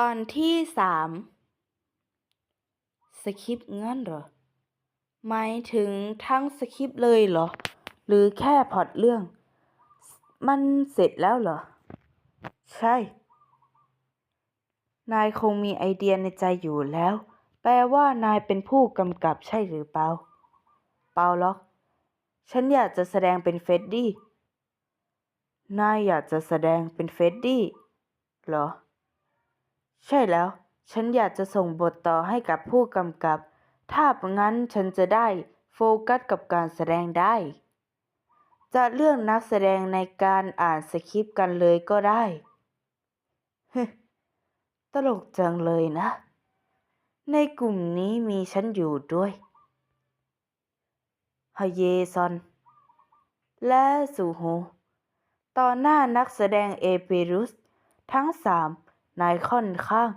ตอนที่สามสคริปต์งั้นเหรอหมายถึงทั้งสคริปต์เลยเหรอ หรือแค่พอตเรื่อง มันเสร็จแล้วเหรอ ใช่ นายคงมีไอเดียในใจอยู่แล้ว แปลว่านายเป็นผู้กำกับใช่หรือเปล่า เปล่าหรอก ฉันอยากจะแสดงเป็นเฟดดี้ นายอยากจะแสดงเป็นเฟดดี้เหรอ ใช่แล้ว ฉันอยากจะส่งบทต่อให้กับผู้กำกับ ถ้างั้นฉันจะได้โฟกัสกับการแสดงได้ จะเลือกนักแสดงในการอ่านสคริปต์กันเลยก็ได้ฮึตลกจังเลยนะ ในกลุ่มนี้มีฉันอยู่ด้วยฮเยซอน และซูโฮต่อหน้านักแสดงเอเปรุส ทั้งสาม นายค่อนข้าง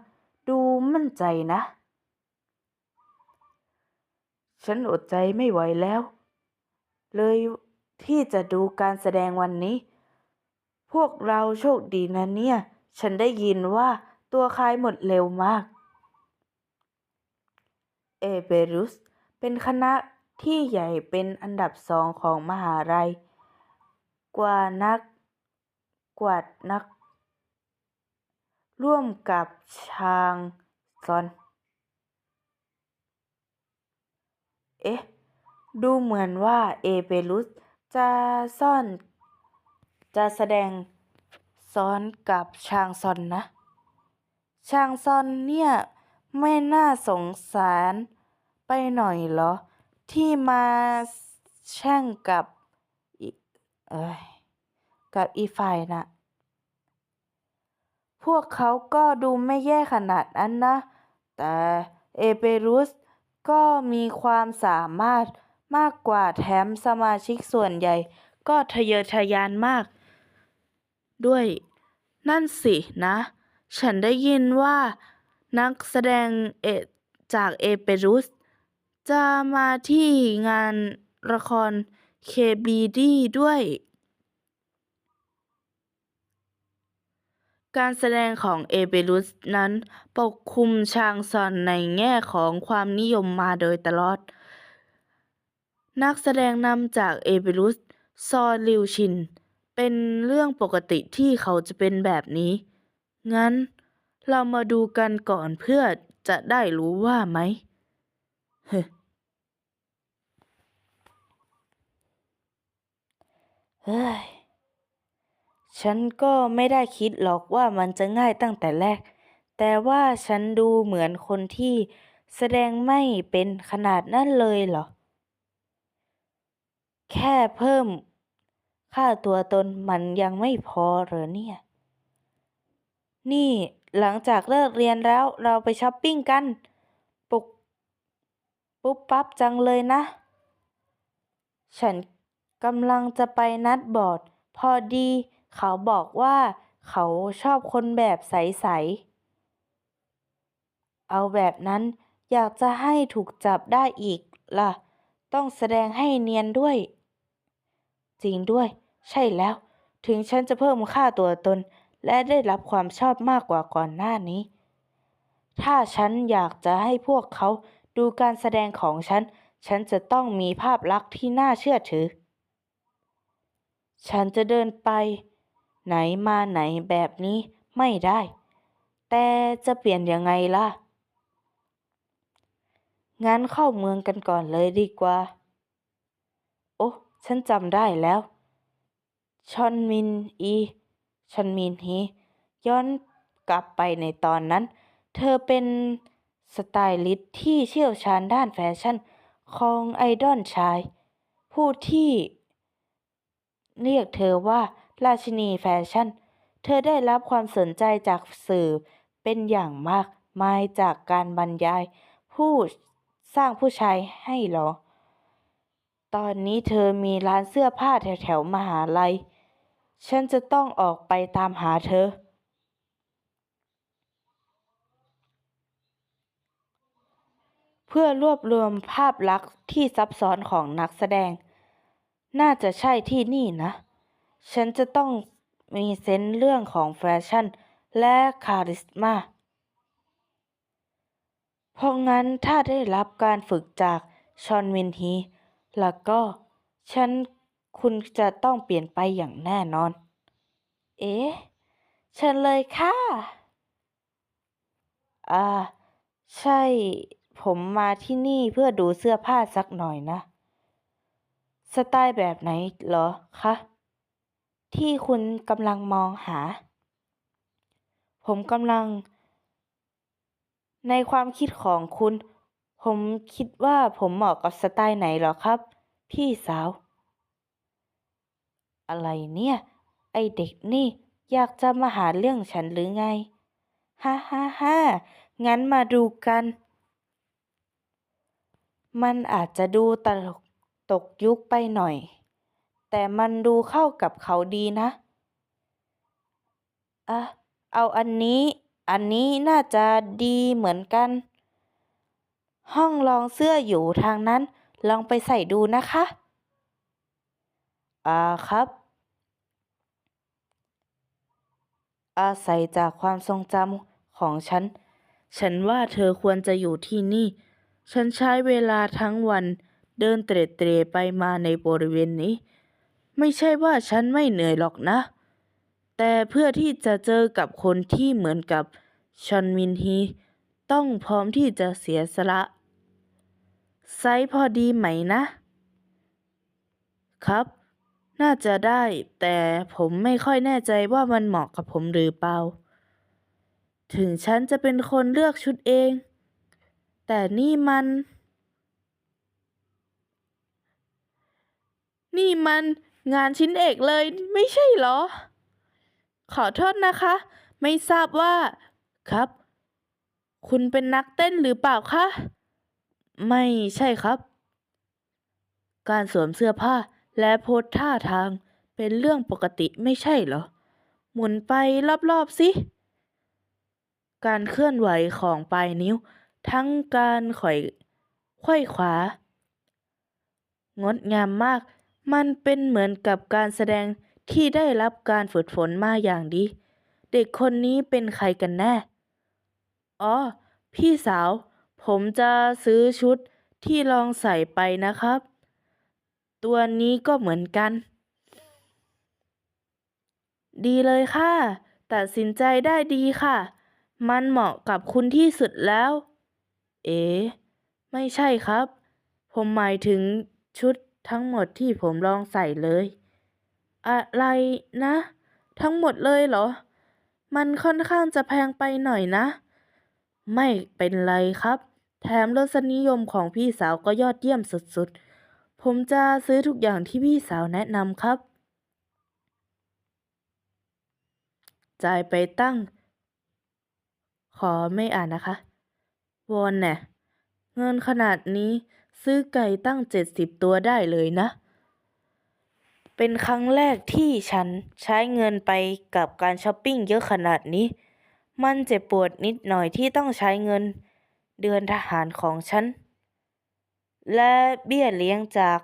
ดูมั่นใจนะ ฉันอดใจไม่ไหวแล้ว เลยที่จะดูการแสดงวันนี้ พวกเราโชคดีนะเนี่ย ฉันได้ยินว่าตัวคายหมดเร็วมาก เอเบรุส เป็นคณะที่ใหญ่เป็นอันดับสองของมหาลัย กว่านักกวาดนัก ร่วมกับชางซอน เอ๊ะ ดูเหมือนว่าเอเบรุสจะซ่อน จะแสดงซ้อนกับชางซอนนะ ชางซอนเนี่ยไม่น่าสงสารไปหน่อยเหรอ ที่มาแช่งกับอีเอ้ย กับอีฝ่ายน่ะ พวกเขาก็ดูไม่แย่ขนาดนั้นนะ แต่เอเปรุสก็มีความสามารถมากกว่าแถมสมาชิกส่วนใหญ่ ก็ทะเยอทะยานมาก ด้วย นั่นสินะ ฉันได้ยินว่านักแสดงเอจากเอเปรุส จะมาที่งานละครเคบีดีด้วย การแสดงของเอเบรุสนั้นปกคลุมชางซอนในแง่ของความนิยมมาโดยตลอด นักแสดงนำจากเอเบรุสซอลิวชิน เป็นเรื่องปกติที่เขาจะเป็นแบบนี้ งั้นเรามาดูกันก่อนเพื่อจะได้รู้ว่าไหมเฮ้เฮ้ย ฉันก็ไม่ได้คิดหรอกว่ามันจะง่ายตั้งแต่แรก แต่ว่าฉันดูเหมือนคนที่แสดงไม่เป็นขนาดนั้นเลยเหรอ แค่เพิ่ม ค่าตัวตนมันยังไม่พอเหรอเนี่ย นี่หลังจากเลิกเรียนแล้วเราไปช้อปปิ้งกัน ปุกปุ๊บปั๊บจังเลยนะ ฉันกำลังจะไปนัดบอร์ด พอดี เขาบอกว่าเขาชอบคนแบบใส ๆ เอาแบบนั้นอยากจะให้ถูกจับได้อีกล่ะ ต้องแสดงให้เนียนด้วย จริงด้วย ใช่แล้ว ถึงฉันจะเพิ่มค่าตัวตน และได้รับความชอบมากกว่าก่อนหน้านี้ ถ้าฉันอยากจะให้พวกเขาดูการแสดงของฉัน ฉันจะต้องมีภาพลักษณ์ที่น่าเชื่อถือ ฉันจะเดินไป ไหนมาไหนแบบนี้ไม่ได้ แต่จะเปลี่ยนยังไงล่ะ งั้นเข้าเมืองกันก่อนเลยดีกว่า โอ้ฉันจำได้แล้วชอนมินอีชอนมินฮีย้อนกลับไปในตอนนั้น เธอเป็นสไตลิสต์ที่เชี่ยวชาญด้านแฟชั่นของไอดอลชาย ผู้ที่เรียกเธอว่า ราชินีแฟชั่น เธอได้รับความสนใจจากสื่อเป็นอย่างมากมายจากการบรรยาย ผู้สร้างผู้ชายให้หรอ ตอนนี้เธอมีร้านเสื้อผ้าแถวๆมหาลัย ฉันจะต้องออกไปตามหาเธอ เพื่อรวบรวมภาพลักษณ์ที่ซับซ้อนของนักแสดง น่าจะใช่ที่นี่นะ ฉันจะต้องมีเซนส์เรื่องของแฟชั่น และคาริสมา เพราะงั้นถ้าได้รับการฝึกจากชอนมินฮีแล้วก็ฉันคุณจะต้องเปลี่ยนไปอย่างแน่นอน เอ๊ะเชิญเลยค่ะ อ่า ใช่ ผมมาที่นี่เพื่อดูเสื้อผ้าสักหน่อยนะ สไตล์แบบไหนเหรอคะ ที่คุณกำลังมองหา ผมกำลัง ในความคิดของคุณ ผมคิดว่าผมเหมาะกับสไตล์ไหนหรอครับ พี่สาว อะไรเนี่ย ไอเด็กนี่ อยากจะมาหาเรื่องฉันหรือไง ฮ่าฮ่าฮ่างั้นมาดูกัน มันอาจจะดูตลกตกยุคไปหน่อย แต่มันดูเข้ากับเขาดีนะอะเอาอันนี้ อันนี้น่าจะดีเหมือนกัน ห้องลองเสื้ออยู่ทางนั้น ลองไปใส่ดูนะคะ อ่าครับอาศัยจากความทรงจำของฉัน ฉันว่าเธอควรจะอยู่ที่นี่ ฉันใช้เวลาทั้งวันเดินเตร็ดเตร่ไปมาในบริเวณนี้ ไม่ใช่ว่าฉันไม่เหนื่อยหรอกนะ แต่เพื่อที่จะเจอกับคนที่เหมือนกับชอนมินฮี ต้องพร้อมที่จะเสียสละไซส์พอดีไหมนะ ครับ น่าจะได้ แต่ผมไม่ค่อยแน่ใจว่ามันเหมาะกับผมหรือเปล่า ถึงฉันจะเป็นคนเลือกชุดเอง แต่นี่มัน นี่มัน งานชิ้นเอกเลยไม่ใช่เหรอ ขอโทษนะคะ ไม่ทราบว่า ครับ คุณเป็นนักเต้นหรือเปล่าคะ ไม่ใช่ครับ การสวมเสื้อผ้าและโพสท่าทางเป็นเรื่องปกติไม่ใช่เหรอ หมุนไปรอบๆสิ การเคลื่อนไหวของปลายนิ้ว ทั้งการไขว่ไขว้ขวา งดงามมาก มันเป็นเหมือนกับการแสดงที่ได้รับการฝึกฝนมาอย่างดี เด็กคนนี้เป็นใครกันแน่ อ๋อ พี่สาว ผมจะซื้อชุดที่ลองใส่ไปนะครับ ตัวนี้ก็เหมือนกัน ดีเลยค่ะ ตัดสินใจได้ดีค่ะ มันเหมาะกับคุณที่สุดแล้ว เอ๋ ไม่ใช่ครับ ผมหมายถึงชุด ทั้งหมดที่ผมลองใส่เลย อะไรนะ ทั้งหมดเลยเหรอ มันค่อนข้างจะแพงไปหน่อยนะ ไม่เป็นไรครับ แถมรสนิยมของพี่สาวก็ยอดเยี่ยมสุดๆ ผมจะซื้อทุกอย่างที่พี่สาวแนะนำครับจ่ายไปตั้ง ขอไม่อ่านนะคะวอนแน่ เงินขนาดนี้ซื้อไก่ตั้งเจ็ดสิบตัวได้เลยนะ เป็นครั้งแรกที่ฉันใช้เงินไปกับการช้อปปิ้งเยอะขนาดนี้ มันเจ็บปวดนิดหน่อยที่ต้องใช้เงินเดือนทหารของฉัน และเบี้ยเลี้ยงจาก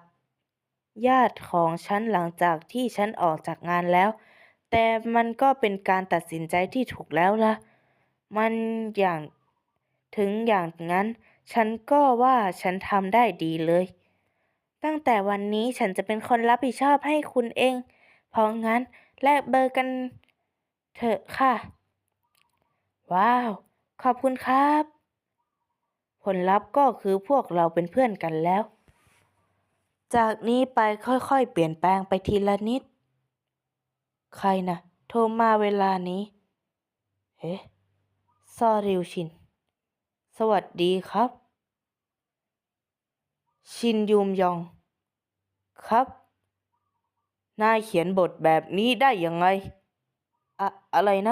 ญาติของฉันหลังจากที่ฉันออกจากงานแล้ว แต่มันก็เป็นการตัดสินใจที่ถูกแล้วล่ะ มันอย่างถึงอย่างนั้น ฉันก็ว่าฉันทำได้ดีเลย ตั้งแต่วันนี้ฉันจะเป็นคนรับผิดชอบให้คุณเอง เพราะงั้นแลกเบอร์กันเถอะค่ะ ว้าว ขอบคุณครับ ผลลัพธ์ก็คือพวกเราเป็นเพื่อนกันแล้ว จากนี้ไปค่อยๆ เปลี่ยนแปลงไปทีละนิด ใครนะโทรมาเวลานี้เอ๊ะซอริวชิน สวัสดีครับ ชินยูมยอง ครับ นายเขียนบทแบบนี้ได้ยังไง อะอะไรนะ